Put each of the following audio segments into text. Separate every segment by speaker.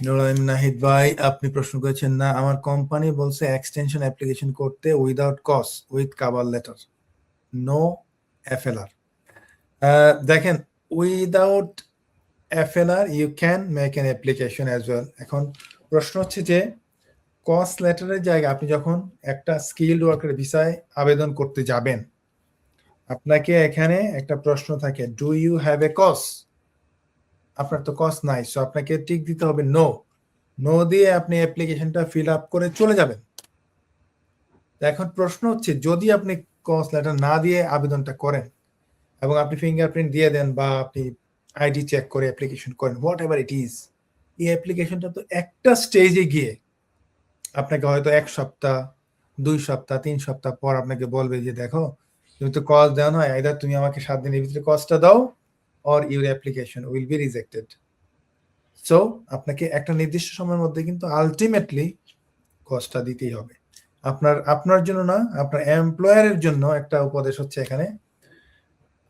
Speaker 1: নুরাইম নাহিদ ভাই, আপনি প্রশ্ন করেছেন, না, আমার কোম্পানি বলছে এক্সটেনশন অ্যাপ্লিকেশন করতে without COS with cover letter no FLR দেখেন without FLR you can make an application as well এখন প্রশ্ন হচ্ছে যে কস লেটারের জায়গায় আপনি যখন একটা স্কিল্ড ওয়ার্কার ভিসায় আবেদন করতে যাবেন, আপনাকে এখানে একটা প্রশ্ন থাকে do you have a COS আপনার তো কস নাই সো আপনাকে টিক দিতে হবে নো নো দিয়ে আপনি অ্যাপ্লিকেশনটা ফিল আপ করে চলে যাবেন। এখন প্রশ্ন হচ্ছে, যদি আপনি কস লেটার না দিয়ে আবেদনটা করেন এবং আপনি ফিঙ্গারপ্রিন্ট দিয়ে দেন বা আপনি আইডি চেক করে অ্যাপ্লিকেশন করেন হোয়াট এভার ইট ইজ এই অ্যাপ্লিকেশনটা তো একটা স্টেজে গিয়ে আপনাকে হয়তো এক সপ্তাহ, দুই সপ্তাহ, তিন সপ্তাহ পর আপনাকে বলবে যে, দেখো, তুমি তো কল দেওয়া নয় আইদার তুমি আমাকে সাত দিনের ভিতরে কসটা দাও or your application will be rejected. So, আপনাকে একটা নির্দিষ্ট সময়ের মধ্যে কিন্তু আলটিমেটলি কস্টটা দিতেই হবে আপনার আপনার জন্য না, আপনার এমপ্লয়ারের জন্য একটা উপদেশ হচ্ছে এখানে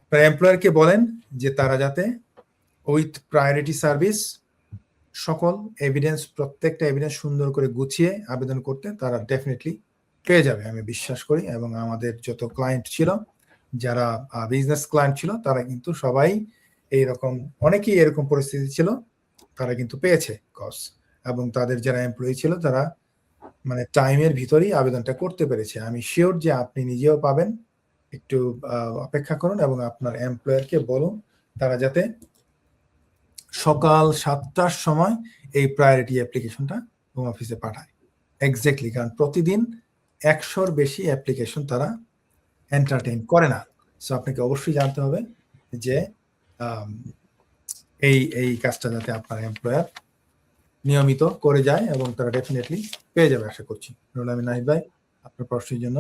Speaker 1: আপনার এমপ্লয়ারকে বলেন যে তারা যাতে উইথ প্রায়োরিটি সার্ভিস সকল এভিডেন্স প্রত্যেকটা এভিডেন্স সুন্দর করে গুছিয়ে আবেদন করতে তারা ডেফিনেটলি পেয়ে যাবে, আমি বিশ্বাস করি, এবং আমাদের যত ক্লায়েন্ট ছিল যারা বিজনেস ক্লায়েন্ট ছিল, তারা কিন্তু সবাই এইরকম, অনেকেই এরকম পরিস্থিতি ছিল, তারা কিন্তু পেয়েছে কস এবং তাদের যারা এমপ্লয়ি ছিল, তারা মানে টাইমের ভিতরেই আবেদনটা করতে পেরেছে। আমি শিওর যে আপনি নিজেও পাবেন। একটু অপেক্ষা করুন এবং আপনার এমপ্লয়ারকে বলুন, তারা যাতে সকাল সাতটার সময় এই প্রায়োরিটি অ্যাপ্লিকেশনটা হোম অফিসে পাঠায়। এক্স্যাক্টলি কারণ প্রতিদিন একশোর বেশি অ্যাপ্লিকেশন তারা এন্টারটেইন করে না। সো আপনাকে অবশ্যই জানতে হবে যে এই এই কাজটা যাতে আপনার এমপ্লয়ার নিয়মিত করে যায় এবং তারা ডেফিনেটলি পেয়ে যাবে, আশা করছি। রুল আমিন, নাহিদ ভাই, আপনার প্রশ্নের জন্য